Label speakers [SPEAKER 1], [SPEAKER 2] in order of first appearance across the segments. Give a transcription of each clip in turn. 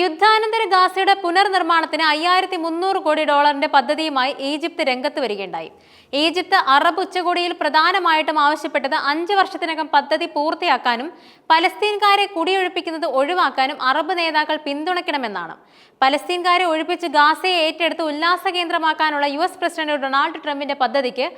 [SPEAKER 1] യുദ്ധാനന്തര ഗാസയുടെ പുനർനിർമ്മാണത്തിന് അയ്യായിരത്തി മുന്നൂറ് കോടി ഡോളറിന്റെ പദ്ധതിയുമായി ഈജിപ്ത് രംഗത്ത് വരികയുണ്ടായി. ഈജിപ്ത് അറബ് ഉച്ചകോടിയിൽ പ്രധാനമായിട്ടും ആവശ്യപ്പെട്ടത് അഞ്ച് വർഷത്തിനകം പദ്ധതി പൂർത്തിയാക്കാനും പലസ്തീൻകാരെ കുടിയൊഴിപ്പിക്കുന്നത് ഒഴിവാക്കാനും അറബ് നേതാക്കൾ പിന്തുണയ്ക്കണമെന്നാണ്. പലസ്തീൻകാരെ ഒഴിപ്പിച്ച് ഗാസയെ ഏറ്റെടുത്ത് ഉല്ലാസ കേന്ദ്രമാക്കാനുള്ള യു എസ് പ്രസിഡന്റ് ഡൊണാൾഡ് ട്രംപിന്റെ പദ്ധതിക്ക്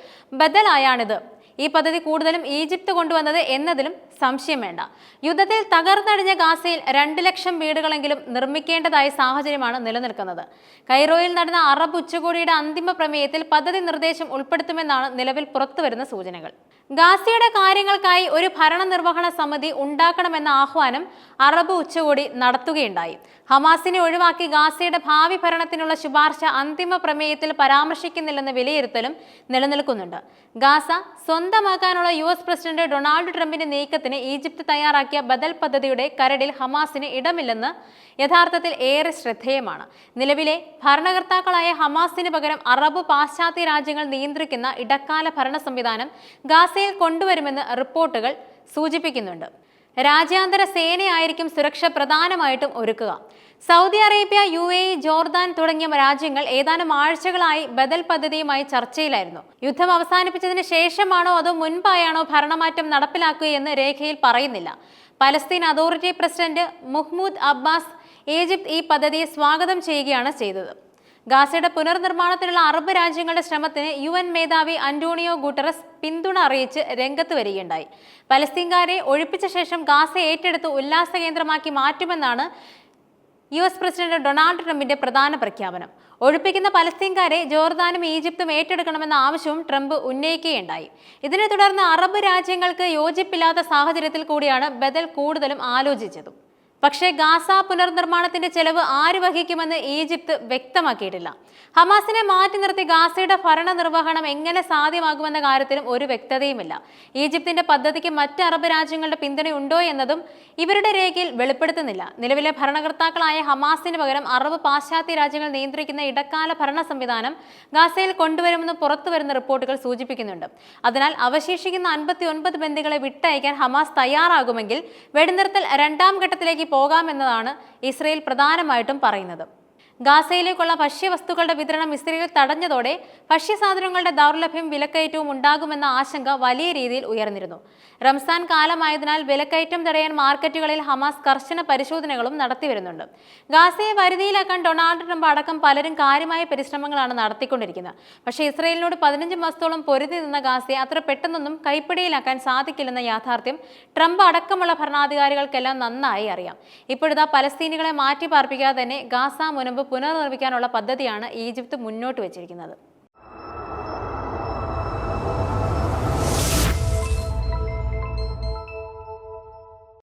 [SPEAKER 1] ബദലായാണിത്. ഈ പദ്ധതി കൂടുതലും ഈജിപ്ത് കൊണ്ടുവന്നത് എന്നതിലും സംശയം വേണ്ട. യുദ്ധത്തിൽ തകർന്നടിഞ്ഞ ഗാസയിൽ രണ്ട് ലക്ഷം വീടുകളെങ്കിലും നിർമ്മിക്കേണ്ടതായ സാഹചര്യമാണ് നിലനിൽക്കുന്നത്. കൈറോയിൽ നടന്ന അറബ് ഉച്ചകോടിയുടെ അന്തിമ പ്രമേയത്തിൽ പദ്ധതി നിർദ്ദേശം ഉൾപ്പെടുത്തുമെന്നാണ് നിലവിൽ പുറത്തുവരുന്ന സൂചനകൾ. ഗാസയുടെ കാര്യങ്ങൾക്കായി ഒരു ഭരണനിർവഹണ സമിതി ഉണ്ടാക്കണമെന്ന ആഹ്വാനം അറബ് ഉച്ചകോടി നടത്തുകയുണ്ടായി. ഹമാസിനെ ഒഴിവാക്കി ഗാസയുടെ ഭാവി ഭരണത്തിനുള്ള ശുപാർശ അന്തിമ പ്രമേയത്തിൽ പരാമർശിക്കുന്നില്ലെന്ന വിലയിരുത്തലും നിലനിൽക്കുന്നുണ്ട്. ഗാസ സ്വന്തമാക്കാനുള്ള യു എസ് പ്രസിഡന്റ് ഡൊണാൾഡ് ട്രംപിന്റെ നീക്കത്തിന് ഈജിപ്ത് തയ്യാറാക്കിയ ബദൽ പദ്ധതിയുടെ കരടിൽ ഹമാസിന് ഇടമില്ലെന്ന് യഥാർത്ഥത്തിൽ ഏറെ ശ്രദ്ധേയമാണ്. നിലവിലെ ഭരണകർത്താക്കളായ ഹമാസിന് പകരം അറബ് പാശ്ചാത്യ രാജ്യങ്ങൾ നിയന്ത്രിക്കുന്ന ഇടക്കാല ഭരണ സംവിധാനം ഗാസയിൽ കൊണ്ടുവരുമെന്ന് റിപ്പോർട്ടുകൾ സൂചിപ്പിക്കുന്നുണ്ട്. രാജ്യാന്തര സേനയായിരിക്കും സുരക്ഷ പ്രധാനമായിട്ടും ഒരുക്കുക. Saudi Arabia U A Jordan തുടങ്ങിയ രാജ്യങ്ങൾ ഏതാനും ആഴ്ചകളായി ബദൽ പദ്ധതിയുമായി ചർച്ചയിലായിരുന്നു. യുദ്ധം അവസാനിപ്പിച്ചതിന് ശേഷമാണോ അതോ മുൻപായാണോ ഭരണമാറ്റം നടപ്പിലാക്കുകയെന്ന് രേഖയിൽ പറയുന്നില്ല. Palestine authority president Mahmoud Abbas Egypt ഈ പദ്ധതിയെ സ്വാഗതം ചെയ്യുകയാണ് ചെയ്തത്. ഗാസയുടെ പുനർനിർമ്മാണത്തിനുള്ള അറബ് രാജ്യങ്ങളുടെ ശ്രമത്തിന് യു എൻ മേധാവി അന്റോണിയോ ഗുട്ടറസ് പിന്തുണ അറിയിച്ച് രംഗത്ത് വരികയുണ്ടായി. പലസ്തീൻകാരെ ഒഴിപ്പിച്ച ശേഷം ഗാസ ഏറ്റെടുത്ത് ഉല്ലാസ കേന്ദ്രമാക്കി മാറ്റുമെന്നാണ് യു എസ് പ്രസിഡന്റ് ഡൊണാൾഡ് ട്രംപിന്റെ പ്രധാന പ്രഖ്യാപനം. ഒഴിപ്പിക്കുന്ന പലസ്തീൻകാരെ ജോർദാനും ഈജിപ്തും ഏറ്റെടുക്കണമെന്ന ആവശ്യവും ട്രംപ് ഉന്നയിക്കുകയുണ്ടായി. ഇതിനെ തുടർന്ന് അറബ് രാജ്യങ്ങൾക്ക് യോജിപ്പില്ലാത്ത സാഹചര്യത്തിൽ കൂടിയാണ് ബദൽ കൂടുതലും ആലോചിച്ചതും. പക്ഷേ ഗാസ പുനർനിർമ്മാണത്തിന്റെ ചെലവ് ആര് വഹിക്കുമെന്ന് ഈജിപ്ത് വ്യക്തമാക്കിയിട്ടില്ല. ഹമാസിനെ മാറ്റി നിർത്തി ഗാസയുടെ ഭരണ നിർവഹണം എങ്ങനെ സാധ്യമാകുമെന്ന കാര്യത്തിലും ഒരു വ്യക്തതയുമില്ല. ഈജിപ്തിന്റെ പദ്ധതിക്ക് മറ്റ് അറബ് രാജ്യങ്ങളുടെ പിന്തുണയുണ്ടോ എന്നതും ഇവരുടെ രേഖയിൽ വെളിപ്പെടുത്തുന്നില്ല. നിലവിലെ ഭരണകർത്താക്കളായ ഹമാസിന് പകരം അറബ് പാശ്ചാത്യ രാജ്യങ്ങൾ നിയന്ത്രിക്കുന്ന ഇടക്കാല ഭരണ സംവിധാനം ഗാസയിൽ കൊണ്ടുവരുമെന്ന് പുറത്തുവരുന്ന റിപ്പോർട്ടുകൾ സൂചിപ്പിക്കുന്നുണ്ട്. അതിനാൽ അവശേഷിക്കുന്ന അൻപത്തി ഒൻപത് ബന്ദികളെ വിട്ടയക്കാൻ ഹമാസ് തയ്യാറാകുമെങ്കിൽ വെടിനിർത്തൽ രണ്ടാം ഘട്ടത്തിലേക്ക് പോകാമെന്നതാണ് ഇസ്രയേൽ പ്രധാനമായിട്ടും പറയുന്നത്. ഗാസയിലേക്കുള്ള ഭക്ഷ്യവസ്തുക്കളുടെ വിതരണം ഇസ്രയേൽ തടഞ്ഞതോടെ ഭക്ഷ്യസാധനങ്ങളുടെ ദൗർലഭ്യം വിലക്കയറ്റവും ഉണ്ടാകുമെന്ന ആശങ്ക വലിയ രീതിയിൽ ഉയർന്നിരുന്നു. റംസാൻ കാലമായതിനാൽ വിലക്കയറ്റം തടയാൻ മാർക്കറ്റുകളിൽ ഹമാസ് കർശന പരിശോധനകളും നടത്തിവരുന്നുണ്ട്. ഗാസയെ വരുതിയിലാക്കാൻ ഡൊണാൾഡ് ട്രംപ് അടക്കം പലരും കാര്യമായ പരിശ്രമങ്ങളാണ് നടത്തിക്കൊണ്ടിരിക്കുന്നത്. പക്ഷേ ഇസ്രയേലിനോട് പതിനഞ്ച് മാസത്തോളം പൊരുതി നിന്ന ഗാസയെ അത്ര പെട്ടെന്നൊന്നും കൈപ്പിടിയിലാക്കാൻ സാധിക്കില്ലെന്ന യാഥാർത്ഥ്യം ട്രംപ് അടക്കമുള്ള ഭരണാധികാരികൾക്കെല്ലാം നന്നായി അറിയാം. ഇപ്പോഴത്തെ പലസ്തീനികളെ മാറ്റി പാർപ്പിക്കാതെ തന്നെ ഗാസ മുനമ്പ് പുനർനിർമ്മിക്കാനുള്ള പദ്ധതിയാണ് ഈജിപ്ത് മുന്നോട്ട് വെച്ചിരിക്കുന്നത്.